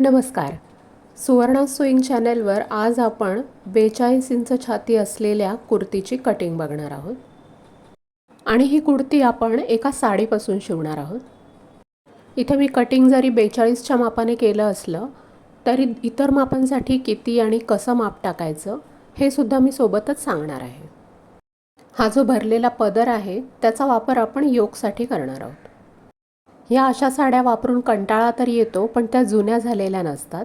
नमस्कार. सुवर्णा सुईंग चॅनेलवर आज आपण बेचाळीस इंच छाती असलेल्या कुर्तीची कटिंग बघणार आहोत. आणि ही कुर्ती आपण एका साडीपासून शिवणार आहोत. इथे मी कटिंग जरी बेचाळीसच्या मापाने केलं असलं तरी इतर मापांसाठी किती आणि कसं माप टाकायचं हे सुद्धा मी सोबतच सांगणार आहे. हा जो भरलेला पदर आहे त्याचा वापर आपण योगसाठी करणार आहोत. ह्या अशा साड्या वापरून कंटाळा तर येतो पण त्या जुन्या झालेल्या नसतात.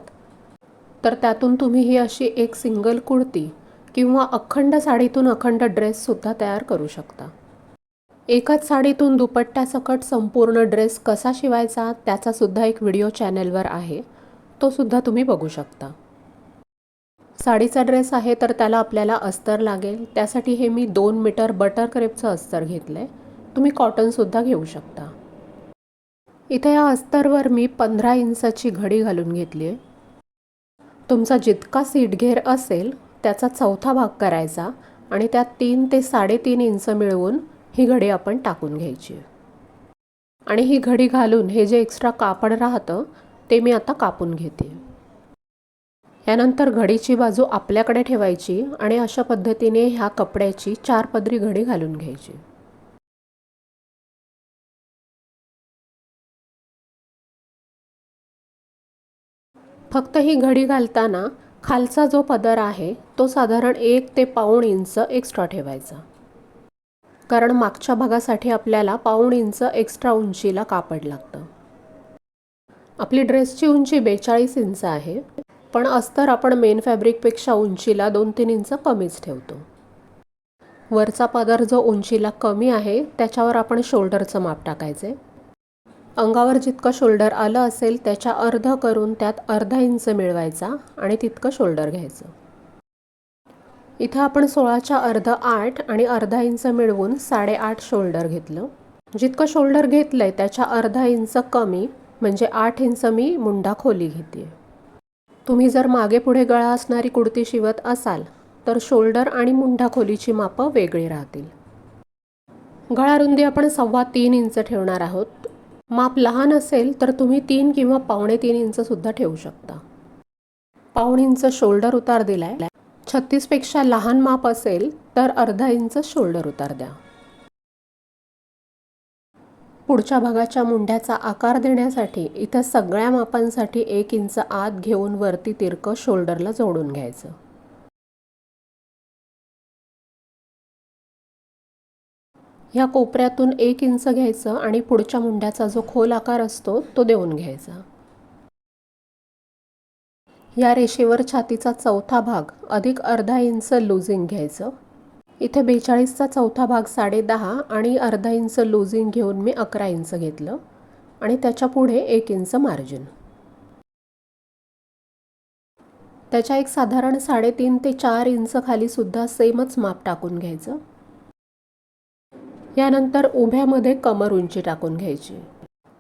तर त्यातून तुम्ही ही अशी एक सिंगल कुर्ती किंवा अखंड साडीतून अखंड ड्रेससुद्धा तयार करू शकता. एकाच साडीतून दुपट्ट्यासकट संपूर्ण ड्रेस कसा शिवायचा त्याचासुद्धा एक व्हिडिओ चॅनलवर आहे. तोसुद्धा तुम्ही बघू शकता. साडीचा ड्रेस आहे तर त्याला आपल्याला अस्तर लागेल. त्यासाठी हे मी दोन मीटर बटर क्रेपचं अस्तर घेतलं आहे तुम्ही कॉटनसुद्धा घेऊ शकता. इथे या अस्तरवर मी पंधरा इंचाची घडी घालून घेतली आहे. तुमचा जितका सीटघेर असेल त्याचा चौथा भाग करायचा आणि त्यात तीन ते साडेतीन इंच मिळवून ही घडी आपण टाकून घ्यायची आणि ही घडी घालून हे जे एक्स्ट्रा कापड राहतं ते मी आता कापून घेते. यानंतर घडीची बाजू आपल्याकडे ठेवायची आणि अशा पद्धतीने ह्या कपड्याची चार पदरी घडी घालून घ्यायची. फक्त ही घडी घालताना खालचा जो पदर आहे तो साधारण एक ते पाऊण इंच एक्स्ट्रा ठेवायचा. कारण मागच्या भागासाठी आपल्याला पाऊण इंच एक्स्ट्रा उंचीला कापड लागतं. आपली ड्रेसची उंची बेचाळीस इंच आहे पण अस्तर आपण मेन फॅब्रिकपेक्षा उंचीला दोन तीन इंच कमीच ठेवतो. वरचा पदर जो उंचीला कमी आहे त्याच्यावर आपण शोल्डरचं माप टाकायचे. अंगावर जितकं शोल्डर आलं असेल त्याच्या अर्ध करून त्यात अर्धा इंच मिळवायचा आणि तितकं शोल्डर घ्यायचं. इथं आपण सोळाच्या अर्ध आठ आणि अर्धा इंच मिळवून साडेआठ शोल्डर घेतलं. जितकं शोल्डर घेतलं आहे त्याच्या अर्धा इंच कमी म्हणजे आठ इंच मी मुंडा खोली घेते तुम्ही जर मागे पुढे गळा असणारी कुडती शिवत असाल तर शोल्डर आणि मुंडा खोलीची मापं वेगळी राहतील. गळा रुंदी आपण सव्वा तीन इंच ठेवणार आहोत. माप लहान असेल तर तुम्ही तीन किंवा पावणे तीन इंचसुद्धा ठेवू शकता. पाऊण इंच शोल्डर उतार दिलाय. छत्तीसपेक्षा लहान माप असेल तर अर्धा इंच शोल्डर उतार द्या. पुढच्या भागाच्या मुंड्याचा आकार देण्यासाठी इथं सगळ्या मापांसाठी एक इंच आत घेऊन वरती तिरकं शोल्डरला जोडून घ्यायचं. ह्या कोपऱ्यातून एक इंच घ्यायचं आणि पुढच्या मुंड्याचा जो खोल आकार असतो तो देऊन घ्यायचा. या रेषेवर छातीचा चौथा भाग अधिक अर्धा इंच लुझिंग घ्यायचं. इथे बेचाळीसचा चौथा भाग साडे दहा आणि अर्धा इंच लुझिंग घेऊन मी अकरा इंच घेतलं आणि त्याच्या पुढे एक इंच मार्जिन. त्याच्या एक साधारण साडेतीन ते चार इंच खाली सुद्धा सेमच माप टाकून घ्यायचं. यानंतर उभ्यामध्ये कमर उंची टाकून घ्यायची.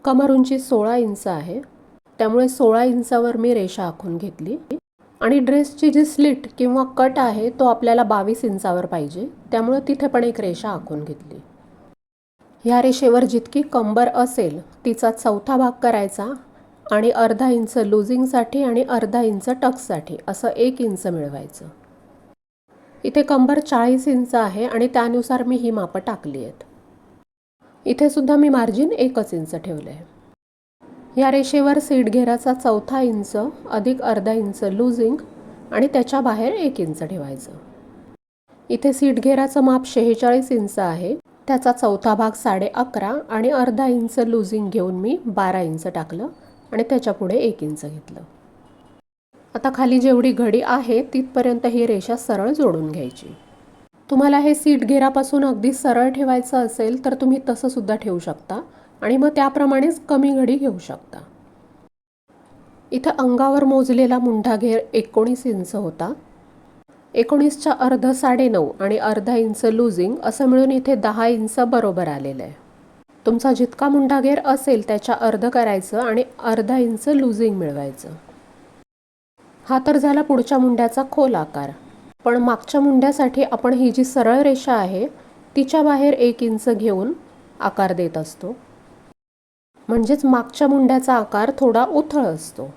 कमर उंची सोळा इंच आहे. त्यामुळे सोळा इंचावर मी रेषा आखून घेतली. आणि ड्रेसची जी स्लिट किंवा कट आहे तो आपल्याला बावीस इंचावर पाहिजे. त्यामुळे तिथे पण एक रेषा आखून घेतली. ह्या रेषेवर जितकी कंबर असेल तिचा चौथा भाग करायचा आणि अर्धा इंच लुझिंगसाठी आणि अर्धा इंच टक्ससाठी असं एक इंच मिळवायचं. इथे कंबर चाळीस इंच आहे आणि त्यानुसार मी ही मापं टाकली आहेत. इथे सुद्धा मी मार्जिन एकच इंच ठेवलं आहे या रेषेवर सीट घेराचा चौथा इंच अधिक अर्धा इंच लूजिंग आणि त्याच्या बाहेर एक इंच ठेवायचं. इथे सीट घेराचं माप शेहेचाळीस इंच आहे. त्याचा चौथा भाग साडे अकरा आणि अर्धा इंच लूजिंग घेऊन मी बारा इंच टाकलं आणि त्याच्या पुढे एक इंच घेतलं. आता खाली जेवढी घडी आहे तिथपर्यंत ही रेषा सरळ जोडून घ्यायची. तुम्हाला हे सीट घेरापासून अगदी सरळ ठेवायचं असेल तर तुम्ही तसंसुद्धा ठेवू शकता आणि मग त्याप्रमाणेच कमी घडी घेऊ शकता. इथं अंगावर मोजलेला मुंढा घेर एकोणीस इंच होता. एकोणीसच्या अर्ध साडेनऊ आणि अर्धा इंच लुझिंग असं मिळून इथे दहा इंच बरोबर आलेलं आहे. तुमचा जितका मुंढा घेर असेल त्याच्या अर्ध करायचं आणि अर्धा इंच लुझिंग मिळवायचं. हा तर झाला पुढच्या मुंड्याचा खोल आकार. पण मागच्या मुंड्यासाठी आपण ही जी सरळ रेषा आहे तिच्या बाहेर एक इंच घेऊन आकार देत असतो. म्हणजेच मागच्या मुंड्याचा आकार थोडा उथळ असतो.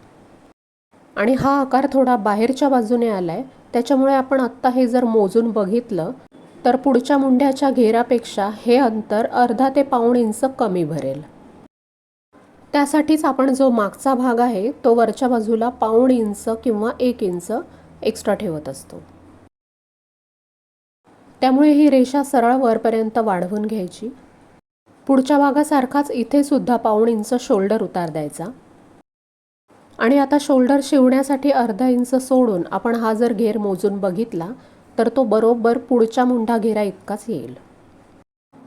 आणि हा आकार थोडा बाहेरच्या बाजूने आला आहे त्याच्यामुळे आपण आत्ता हे जर मोजून बघितलं तर पुढच्या मुंड्याच्या घेरापेक्षा हे अंतर अर्धा ते पाऊण इंच कमी भरेल. त्यासाठीच आपण जो मागचा भाग आहे तो वरच्या बाजूला पाऊण इंच किंवा एक इंच एक्स्ट्रा ठेवत असतो. त्यामुळे ही रेषा सरळ वरपर्यंत वाढवून घ्यायची. पुढच्या भागासारखाच इथे सुद्धा पाऊण इंच शोल्डर उतार द्यायचा. आणि आता शोल्डर शिवण्यासाठी अर्धा इंच सोडून आपण हा जर घेर मोजून बघितला तर तो बरोबर पुढच्या मुंढा घेरा इतकाच येईल.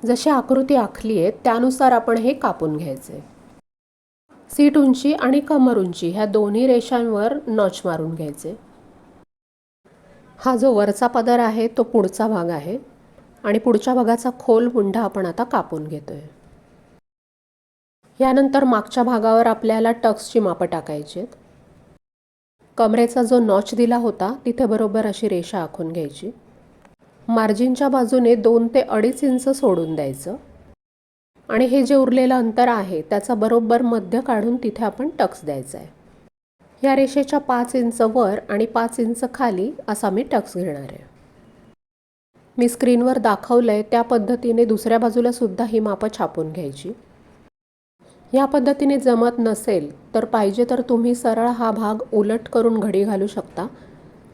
जशी आकृती आखली आहे त्यानुसार आपण हे कापून घ्यायचे. सीट उंची आणि कमर उंची ह्या दोन्ही रेषांवर नॉच मारून घ्यायचे. हा जो वरचा पदर आहे तो पुढचा भाग आहे. आणि पुढच्या भागाचा खोल मुंढा आपण आता कापून घेतो आहे यानंतर मागच्या भागावर आपल्याला टक्सची मापं टाकायची आहेत. कमरेचा जो नॉच दिला होता तिथे बरोबर अशी रेषा आखून घ्यायची. मार्जिनच्या बाजूने दोन ते अडीच इंच सोडून द्यायचं. आणि हे जे उरलेलं अंतर आहे त्याचा बरोबर मध्य काढून तिथे आपण टक्स द्यायचा आहे. या रेषेच्या पाच इंच वर आणि पाच इंच खाली असा मी टक्स घेणार आहे. मी स्क्रीनवर दाखवलं आहे त्या पद्धतीने दुसऱ्या बाजूला सुद्धा ही मापं छापून घ्यायची. या पद्धतीने जमत नसेल तर पाहिजे तर तुम्ही सरळ हा भाग उलट करून घडी घालू शकता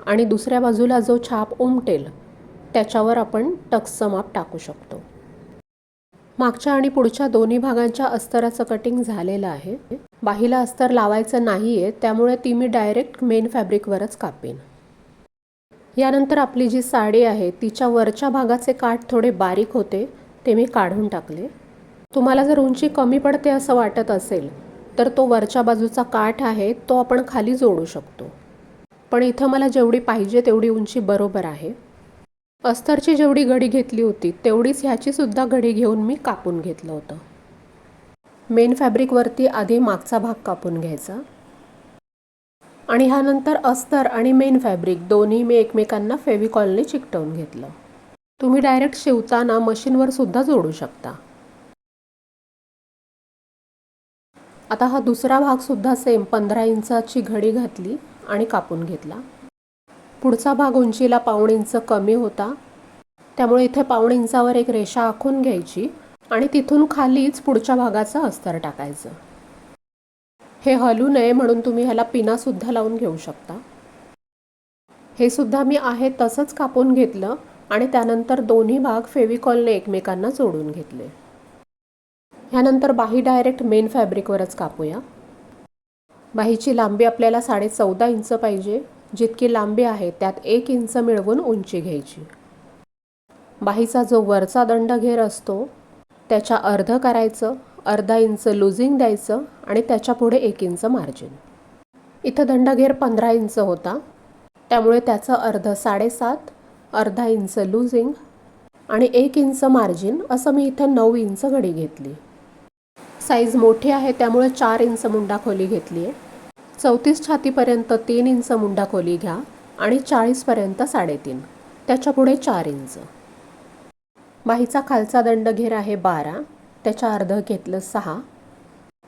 आणि दुसऱ्या बाजूला जो छाप उमटेल त्याच्यावर आपण टक्सचं माप टाकू शकतो. मागच्या आणि पुढच्या दोन्ही भागांच्या अस्तराचं कटिंग झालेलं आहे. बाहीला अस्तर लावायचं नाही आहे त्यामुळे ती मी डायरेक्ट मेन फॅब्रिकवरच कापेन. यानंतर आपली जी साडी आहे तिच्या वरच्या भागाचे काठ थोडे बारीक होते ते मी काढून टाकले. तुम्हाला जर उंची कमी पडते असं वाटत असेल तर तो वरच्या बाजूचा काठ आहे तो आपण खाली जोडू शकतो. पण इथं मला जेवढी पाहिजे तेवढी उंची बरोबर आहे. अस्तरची जेवढी घडी घेतली होती तेवढीच ह्याचीसुद्धा घडी घेऊन मी कापून घेतलं होतं. मेन फॅब्रिकवरती आधी मागचा भाग कापून घ्यायचा. आणि ह्यानंतर अस्तर आणि मेन फॅब्रिक दोन्ही मी एकमेकांना फेविकॉलने चिकटवून घेतलं. तुम्ही डायरेक्ट शिवताना मशीनवर सुद्धा जोडू शकता. आता हा दुसरा भाग सुद्धा सेम पंधरा इंचाची घडी घातली आणि कापून घेतला. पुढचा भाग उंचीला पाऊण इंच कमी होता. त्यामुळे इथे पाऊण इंचावर एक रेषा आखून घ्यायची आणि तिथून खालीच पुढच्या भागाचं अस्तर टाकायचं. हे हलू नये म्हणून तुम्ही ह्याला पिनासुद्धा लावून घेऊ शकता. हे सुद्धा मी आहे तसंच कापून घेतलं आणि त्यानंतर दोन्ही भाग फेविकॉलने एकमेकांना जोडून घेतले. ह्यानंतर बाही डायरेक्ट मेन फॅब्रिकवरच कापूया. बाहीची लांबी आपल्याला साडे चौदा इंच पाहिजे. जितकी लांबी आहे त्यात एक इंच मिळवून उंची घ्यायची. बाहीचा जो वरचा दंडघेर असतो त्याच्या अर्ध करायचं अर्धा इंच लुझिंग द्यायचं आणि त्याच्या पुढे एक इंच मार्जिन. इथं दंडघेर पंधरा इंच होता. त्यामुळे त्याचं अर्ध साडेसात अर्धा इंच लुझिंग आणि एक इंच मार्जिन असं मी इथं नऊ इंच घडी घेतली. साईज मोठी आहे त्यामुळे चार इंच मुंडा खोली घेतली आहे चौतीस छातीपर्यंत तीन इंच मुंडा खोली घ्या आणि चाळीसपर्यंत साडेतीन. त्याच्या पुढे चार इंच. बाहीचा खालचा दंडघेर आहे बारा. त्याच्या अर्ध घेतलं सहा.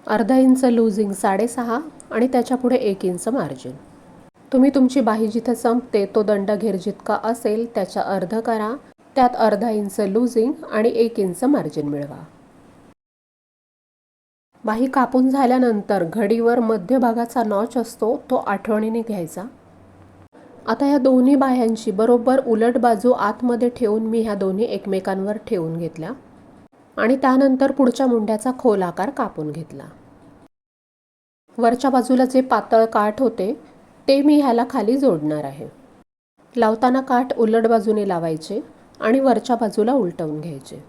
अर्धा इंच लूजिंग साडेसहा आणि त्याच्यापुढे एक इंच मार्जिन. तुम्ही तुमची बाही जिथं संपते तो दंडघेर जितका असेल त्याच्या अर्ध करा. त्यात अर्धा इंच लूजिंग आणि एक इंच मार्जिन मिळवा. बाही कापून झाल्यानंतर घडीवर मध्यभागाचा नॉच असतो तो आठवणीने घ्यायचा. आता ह्या दोन्ही बाह्यांची बरोबर उलट बाजू आतमध्ये ठेवून मी ह्या दोन्ही एकमेकांवर ठेवून घेतल्या आणि त्यानंतर पुढच्या मुंड्याचा खोल आकार कापून घेतला. वरच्या बाजूला जे पातळ काठ होते ते मी ह्याला खाली जोडणार आहे. लावताना काठ उलट बाजूने लावायचे आणि वरच्या बाजूला उलटवून घ्यायचे.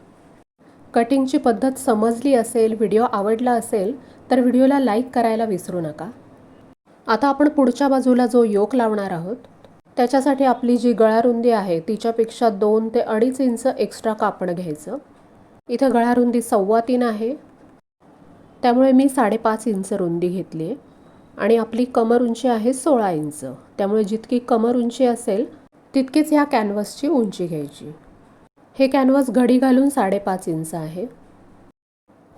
कटिंगची पद्धत समजली असेल व्हिडिओ आवडला असेल तर व्हिडिओला लाईक करायला विसरू नका. आता आपण पुढच्या बाजूला जो योक लावणार आहोत त्याच्यासाठी आपली जी गळारुंदी आहे तिच्यापेक्षा दोन ते अडीच इंच एक्स्ट्रा कापड घ्यायचं. इथं गळारुंदी सव्वा तीन आहे. त्यामुळे मी साडेपाच इंच रुंदी घेतली आहे आणि आपली कमर उंची आहे सोळा इंच. त्यामुळे जितकी कमर उंची असेल तितकीच ह्या कॅनव्हसची उंची घ्यायची. हे कॅनव्हस घडी घालून साडेपाच इंच आहे.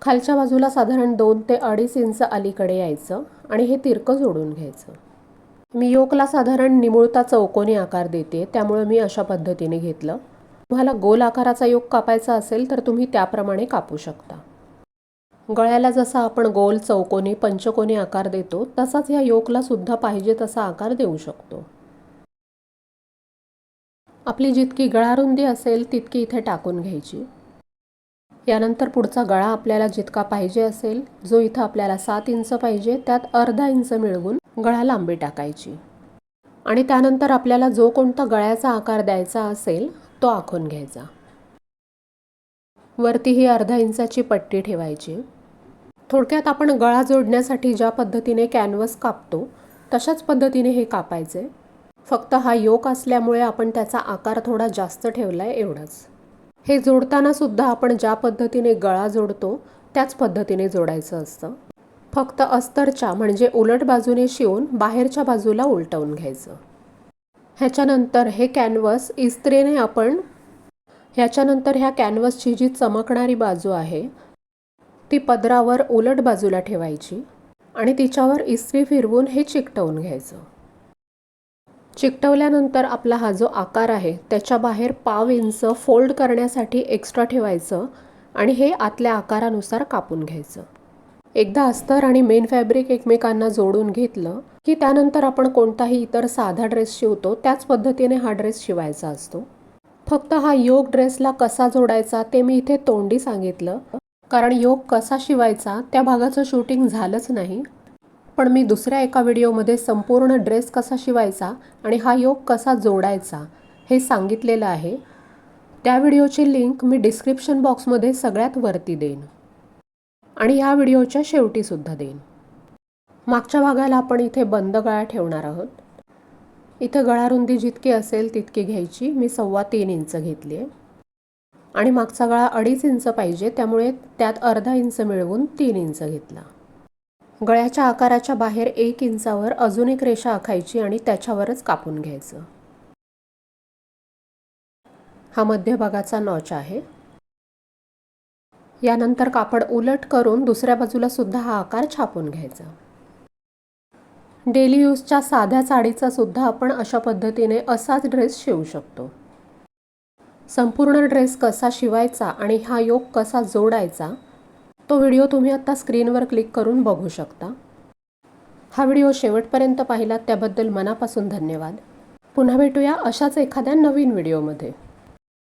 खालच्या बाजूला साधारण दोन ते अडीच इंच अलीकडे यायचं आणि हे तिरकं जोडून घ्यायचं. मी योकला साधारण निमुळता चौकोनी आकार देते त्यामुळे मी अशा पद्धतीने घेतलं. तुम्हाला गोल आकाराचा योग कापायचा असेल तर तुम्ही त्याप्रमाणे कापू शकता. गळ्याला जसा आपण गोल चौकोनी पंचकोनी आकार देतो तसाच या योकला सुद्धा पाहिजे तसा आकार देऊ शकतो. आपली जितकी गळारुंदी असेल तितकी इथे टाकून घ्यायची. यानंतर पुढचा गळा आपल्याला जितका पाहिजे असेल जो इथं आपल्याला सात इंच पाहिजे त्यात अर्धा इंच मिळवून गळा लांबी टाकायची. आणि त्यानंतर आपल्याला जो कोणता गळ्याचा आकार द्यायचा असेल तो आखून घ्यायचा. वरती ही अर्धा इंचाची पट्टी ठेवायची. थोडक्यात आपण गळा जोडण्यासाठी ज्या पद्धतीने कॅनव्हस कापतो तशाच पद्धतीने हे कापायचे. फक्त हा योक असल्यामुळे आपण त्याचा आकार थोडा जास्त ठेवला आहे एवढंच. हे जोडताना सुद्धा आपण ज्या पद्धतीने गळा जोडतो त्याच पद्धतीने जोडायचं असतं. फक्त अस्तरच्या म्हणजे उलट बाजूने शिवून बाहेरच्या बाजूला उलटवून घ्यायचं. ह्याच्यानंतर हे कॅनव्हस इस्त्रीने आपण ह्याच्यानंतर ह्या कॅनव्हसची जी चमकणारी बाजू आहे ती पदरावर उलट बाजूला ठेवायची आणि तिच्यावर इस्त्री फिरवून हे चिकटवून घ्यायचं. चिकटवल्यानंतर आपला हा जो आकार आहे त्याच्या बाहेर पाव इंच फोल्ड करण्यासाठी एक्स्ट्रा ठेवायचं आणि हे आतल्या आकारानुसार कापून घ्यायचं. एकदा अस्तर आणि मेन फॅब्रिक एकमेकांना जोडून घेतलं की त्यानंतर आपण कोणताही इतर साधा ड्रेस शिवतो त्याच पद्धतीने हा ड्रेस शिवायचा असतो. फक्त हा योग ड्रेसला कसा जोडायचा ते मी इथे तोंडी सांगितलं. कारण योग कसा शिवायचा त्या भागाचं शूटिंग झालंच नाही. पण मी दुसऱ्या एका व्हिडिओमध्ये संपूर्ण ड्रेस कसा शिवायचा आणि हा योग कसा जोडायचा हे सांगितलेलं आहे. त्या व्हिडिओची लिंक मी डिस्क्रिप्शन बॉक्समध्ये सगळ्यात वरती देईन. आणि या व्हिडिओच्या शेवटीसुद्धा देईन. मागच्या भागाला आपण इथे बंद गळा ठेवणार आहोत. इथं गळारुंदी जितकी असेल तितकी घ्यायची. मी सव्वा तीन इंच घेतली आहे. आणि मागचा गळा अडीच इंच पाहिजे त्यामुळे त्यात अर्धा इंच मिळवून तीन इंच घेतला. गळ्याच्या आकाराच्या बाहेर एक इंचावर अजून एक रेषा आखायची आणि त्याच्यावरच कापून घ्यायचं. हा मध्यभागाचा नॉच आहे. यानंतर कापड उलट करून दुसऱ्या बाजूला सुद्धा हा आकार छापून घ्यायचा. डेली यूजच्या साध्या साडीचा सुद्धा आपण अशा पद्धतीने असाच ड्रेस शिवू शकतो. संपूर्ण ड्रेस कसा शिवायचा आणि हा योग कसा जोडायचा तो व्हिडिओ तुम्ही आत्ता स्क्रीनवर क्लिक करून बघू शकता. हा व्हिडिओ शेवटपर्यंत पाहिलात त्याबद्दल मनापासून धन्यवाद. पुन्हा भेटूया अशाच एखाद्या नवीन व्हिडिओमध्ये.